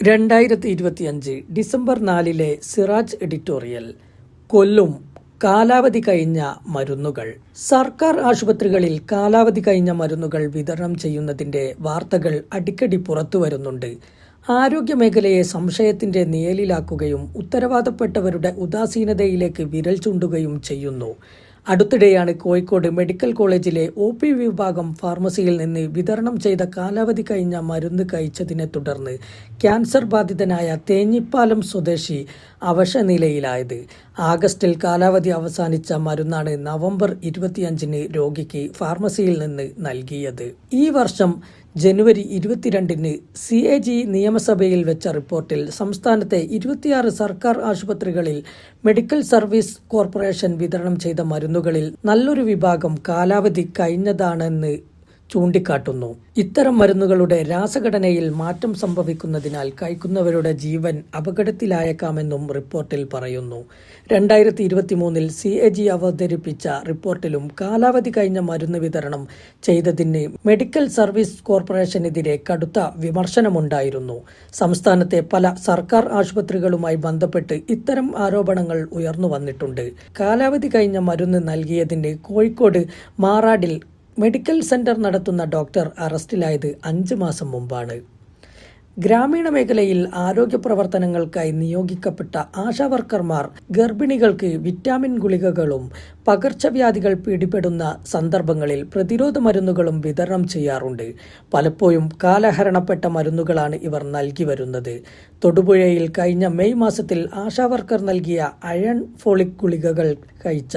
രണ്ടായിരത്തി ഇരുപത്തിയഞ്ച് December നാലിലെ Siraj editorial കൊല്ലും കാലാവധി കഴിഞ്ഞ മരുന്നുകൾ. സർക്കാർ ആശുപത്രികളിൽ കാലാവധി കഴിഞ്ഞ മരുന്നുകൾ വിതരണം ചെയ്യുന്നതിന്റെ വാർത്തകൾ അടിക്കടി പുറത്തു വരുന്നുണ്ട്. ആരോഗ്യമേഖലയെ സംശയത്തിന്റെ നിഴലിലാക്കുകയും ഉത്തരവാദപ്പെട്ടവരുടെ ഉദാസീനതയിലേക്ക് വിരൽ ചൂണ്ടുകയും ചെയ്യുന്നു. അടുത്തിടെയാണ് കോഴിക്കോട് മെഡിക്കൽ കോളേജിലെ ഒ പി വിഭാഗം ഫാർമസിയിൽ നിന്ന് വിതരണം ചെയ്ത കാലാവധി കഴിഞ്ഞ മരുന്ന് കഴിച്ചതിനെ തുടർന്ന് ക്യാൻസർ ബാധിതനായ തേഞ്ഞിപ്പാലം സ്വദേശി അവശനിലയിലായത്. ആഗസ്റ്റിൽ കാലാവധി അവസാനിച്ച മരുന്നാണ് നവംബർ ഇരുപത്തിയഞ്ചിന് രോഗിക്ക് ഫാർമസിയിൽ നിന്ന് നൽകിയത്. ഈ വർഷം ജനുവരി ഇരുപത്തിരണ്ടിന് സി എ ജി നിയമസഭയിൽ വെച്ച റിപ്പോർട്ടിൽ സംസ്ഥാനത്തെ ഇരുപത്തിയാറ് സർക്കാർ ആശുപത്രികളിൽ മെഡിക്കൽ സർവീസ് കോർപ്പറേഷൻ വിതരണം ചെയ്ത മരുന്നുകളിൽ നല്ലൊരു വിഭാഗം കാലാവധി കഴിഞ്ഞതാണെന്ന് ചൂണ്ടിക്കാട്ടുന്നു. ഇത്തരം മരുന്നുകളുടെ രാസഘടനയിൽ മാറ്റം സംഭവിക്കുന്നതിനാൽ കഴിക്കുന്നവരുടെ ജീവൻ അപകടത്തിലായേക്കാമെന്നും റിപ്പോർട്ടിൽ പറയുന്നു. രണ്ടായിരത്തി ഇരുപത്തിമൂന്നിൽ സി എ ജി അവതരിപ്പിച്ച റിപ്പോർട്ടിലും കാലാവധി കഴിഞ്ഞ മരുന്ന് വിതരണം ചെയ്തതിന് മെഡിക്കൽ സർവീസ് കോർപ്പറേഷനെതിരെ കടുത്ത വിമർശനമുണ്ടായിരുന്നു. സംസ്ഥാനത്തെ പല സർക്കാർ ആശുപത്രികളുമായി ബന്ധപ്പെട്ട് ഇത്തരം ആരോപണങ്ങൾ ഉയർന്നു വന്നിട്ടുണ്ട്. കാലാവധി കഴിഞ്ഞ മരുന്ന് നൽകിയതിന് കോഴിക്കോട് മാറാടിൽ മെഡിക്കൽ സെന്റർ നടത്തുന്ന ഡോക്ടർ അറസ്റ്റിലായത് അഞ്ച് മാസം മുമ്പാണ്. ഗ്രാമീണ മേഖലയിൽ ആരോഗ്യ പ്രവർത്തനങ്ങൾക്കായി നിയോഗിക്കപ്പെട്ട ആശാവർക്കർമാർ ഗർഭിണികൾക്ക് വിറ്റാമിൻ ഗുളികകളും പകർച്ചവ്യാധികൾ പിടിപെടുന്ന സന്ദർഭങ്ങളിൽ പ്രതിരോധ മരുന്നുകളും വിതരണം ചെയ്യാറുണ്ട്. പലപ്പോഴും കാലഹരണപ്പെട്ട മരുന്നുകളാണ് ഇവർ നൽകി വരുന്നത്. തൊടുപുഴയിൽ കഴിഞ്ഞ മെയ് മാസത്തിൽ ആശാവർക്കർ നൽകിയ അയൺ ഫോളിക് ഗുളികകൾ കഴിച്ച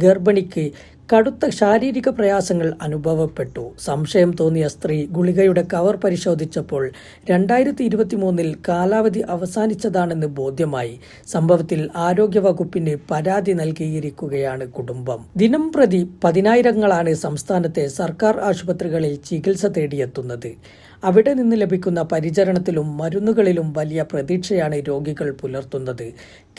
ഗർഭിണിക്ക് കടുത്ത ശാരീരിക പ്രയാസങ്ങൾ അനുഭവപ്പെട്ടു. സംശയം തോന്നിയ സ്ത്രീ ഗുളികയുടെ കവർ പരിശോധിച്ചപ്പോൾ രണ്ടായിരത്തി ഇരുപത്തി മൂന്നിൽ കാലാവധി അവസാനിച്ചതാണെന്ന് ബോധ്യമായി. സംഭവത്തിൽ ആരോഗ്യവകുപ്പിന് പരാതി നൽകിയിരിക്കുകയാണ് കുടുംബം. ദിനം പ്രതി പതിനായിരങ്ങളാണ് സംസ്ഥാനത്തെ സർക്കാർ ആശുപത്രികളിൽ ചികിത്സ തേടിയെത്തുന്നത്. അവിടെ നിന്ന് ലഭിക്കുന്ന പരിചരണത്തിലും മരുന്നുകളിലും വലിയ പ്രതീക്ഷയാണ് രോഗികൾ പുലർത്തുന്നത്.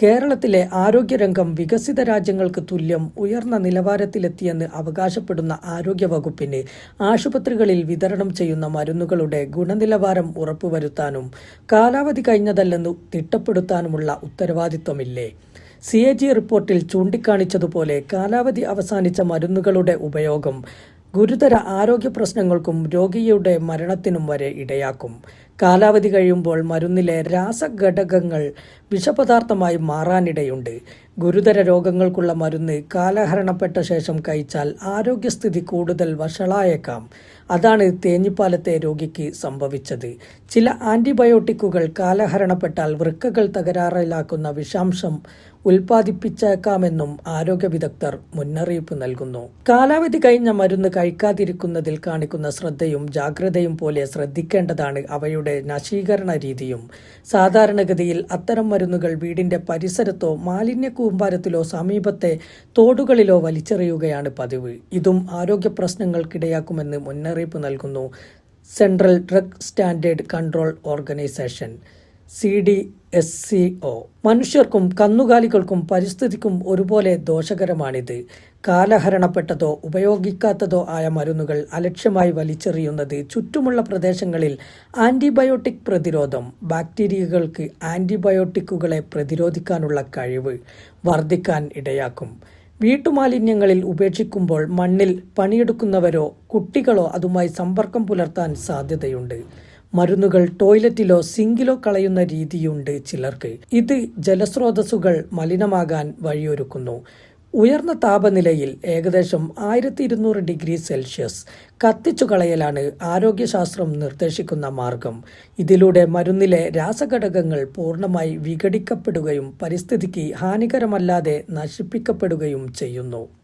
കേരളത്തിലെ ആരോഗ്യരംഗം വികസിത രാജ്യങ്ങൾക്ക് തുല്യം ഉയർന്ന നിലവാരത്തിലെത്തിയെന്ന് അവകാശപ്പെടുന്ന ആരോഗ്യവകുപ്പിന് ആശുപത്രികളിൽ വിതരണം ചെയ്യുന്ന മരുന്നുകളുടെ ഗുണനിലവാരം ഉറപ്പുവരുത്താനും കാലാവധി കഴിഞ്ഞതല്ലെന്ന് തിട്ടപ്പെടുത്താനുമുള്ള ഉത്തരവാദിത്വമില്ലേ? സി എ ജി റിപ്പോർട്ടിൽ ചൂണ്ടിക്കാണിച്ചതുപോലെ കാലാവധി അവസാനിച്ച മരുന്നുകളുടെ ഉപയോഗം ഗുരുതര ആരോഗ്യ പ്രശ്നങ്ങൾക്കും രോഗിയുടെ മരണത്തിനും വരെ ഇടയാക്കും. കാലാവധി കഴിയുമ്പോൾ മരുന്നിലെ രാസഘടകങ്ങൾ വിഷപദാർത്ഥമായി മാറാനിടയുണ്ട്. ഗുരുതര രോഗങ്ങൾക്കുള്ള മരുന്ന് കാലഹരണപ്പെട്ട ശേഷം കഴിച്ചാൽ ആരോഗ്യസ്ഥിതി കൂടുതൽ വഷളായേക്കാം. അതാണ് തേഞ്ഞിപ്പാലത്തെ രോഗിക്ക് സംഭവിച്ചത്. ചില ആന്റിബയോട്ടിക്കുകൾ കാലഹരണപ്പെട്ടാൽ വൃക്കകൾ തകരാറിലാക്കുന്ന വിഷാംശം ഉൽപ്പാദിപ്പിച്ചേക്കാമെന്നും ആരോഗ്യ വിദഗ്ധർ മുന്നറിയിപ്പ് നൽകുന്നു. കാലാവധി കഴിഞ്ഞ മരുന്ന് കഴിക്കാതിരിക്കുന്നതിൽ കാണിക്കുന്ന ശ്രദ്ധയും ജാഗ്രതയും പോലെ ശ്രദ്ധിക്കേണ്ടതാണ് അവയുടെ നശീകരണ രീതിയും. സാധാരണഗതിയിൽ അത്തരം മരുന്നുകൾ വീടിന്റെ പരിസരത്തോ മാലിന്യ കൂമ്പാരത്തിലോ സമീപത്തെ തോടുകളിലോ വലിച്ചെറിയുകയാണ് പതിവ്. ഇതും ആരോഗ്യ പ്രശ്നങ്ങൾക്കിടയാക്കുമെന്ന് മുന്നറിയിപ്പ് നൽകുന്നു central drug standard control organisation. C D S C O. മനുഷ്യർക്കും കന്നുകാലികൾക്കും പരിസ്ഥിതിക്കും ഒരുപോലെ ദോഷകരമാണിത്. കാലഹരണപ്പെട്ടതോ ഉപയോഗിക്കാത്തതോ ആയ മരുന്നുകൾ അലക്ഷ്യമായി വലിച്ചെറിയുന്നത് ചുറ്റുമുള്ള പ്രദേശങ്ങളിൽ ആന്റിബയോട്ടിക് പ്രതിരോധം ബാക്ടീരിയകൾക്ക് ആന്റിബയോട്ടിക്കുകളെ പ്രതിരോധിക്കാനുള്ള കഴിവ് വർദ്ധിക്കാൻ ഇടയാക്കും. വീട്ടുമാലിന്യങ്ങളിൽ ഉപേക്ഷിക്കുമ്പോൾ മണ്ണിൽ പണിയെടുക്കുന്നവരോ കുട്ടികളോ അതുമായി സമ്പർക്കം പുലർത്താൻ സാധ്യതയുണ്ട്. മരുന്നുകൾ ടോയ്ലറ്റിലോ സിങ്കിലോ കളയുന്ന രീതിയുണ്ട് ചിലർക്ക്. ഇത് ജലസ്രോതസ്സുകൾ മലിനമാകാൻ വഴിയൊരുക്കുന്നു. ഉയർന്ന താപനിലയിൽ ഏകദേശം ആയിരത്തി ഇരുന്നൂറ് ഡിഗ്രി സെൽഷ്യസ് കത്തിച്ചു കളയലാണ് ആരോഗ്യശാസ്ത്രം നിർദ്ദേശിക്കുന്ന മാർഗം. ഇതിലൂടെ മരുന്നിലെ രാസഘടകങ്ങൾ പൂർണമായി വിഘടിക്കപ്പെടുകയും പരിസ്ഥിതിക്ക് ഹാനികരമല്ലാതെ നശിപ്പിക്കപ്പെടുകയും ചെയ്യുന്നു.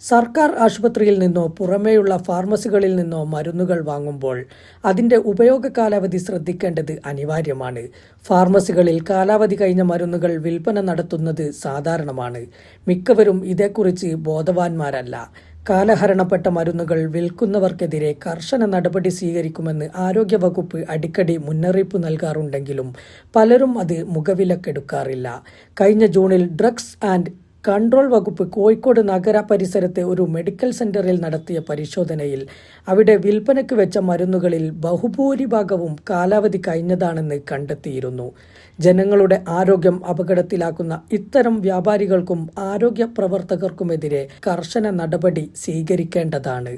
സർക്കാർ ആശുപത്രിയിൽ നിന്നോ പുറമേയുള്ള ഫാർമസികളിൽ നിന്നോ മരുന്നുകൾ വാങ്ങുമ്പോൾ അതിന്റെ ഉപയോഗ കാലാവധി ശ്രദ്ധിക്കേണ്ടത് അനിവാര്യമാണ്. ഫാർമസികളിൽ കാലാവധി കഴിഞ്ഞ മരുന്നുകൾ വിൽപ്പന നടത്തുന്നത് സാധാരണമാണ്. മിക്കവരും ഇതേക്കുറിച്ച് ബോധവാന്മാരല്ല. കാലഹരണപ്പെട്ട മരുന്നുകൾ വിൽക്കുന്നവർക്കെതിരെ കർശന നടപടി സ്വീകരിക്കുമെന്ന് ആരോഗ്യവകുപ്പ് അടിക്കടി മുന്നറിയിപ്പ് നൽകാറുണ്ടെങ്കിലും പലരും അത് മുഖവിലക്കെടുക്കാറില്ല. കഴിഞ്ഞ ജൂണിൽ ഡ്രഗ്സ് ആൻഡ് കൺട്രോൾ വകുപ്പ് കോഴിക്കോട് നഗര പരിസരത്തെ ഒരു മെഡിക്കൽ സെന്ററിൽ നടത്തിയ പരിശോധനയിൽ അവിടെ വിൽപ്പനയ്ക്ക് വെച്ച മരുന്നുകളിൽ ബഹുഭൂരിഭാഗവും കാലാവധി കഴിഞ്ഞതാണെന്ന് കണ്ടെത്തിയിരുന്നു. ജനങ്ങളുടെ ആരോഗ്യം അപകടത്തിലാക്കുന്ന ഇത്തരം വ്യാപാരികൾക്കും ആരോഗ്യ പ്രവർത്തകർക്കുമെതിരെ കർശന നടപടി സ്വീകരിക്കേണ്ടതാണ്.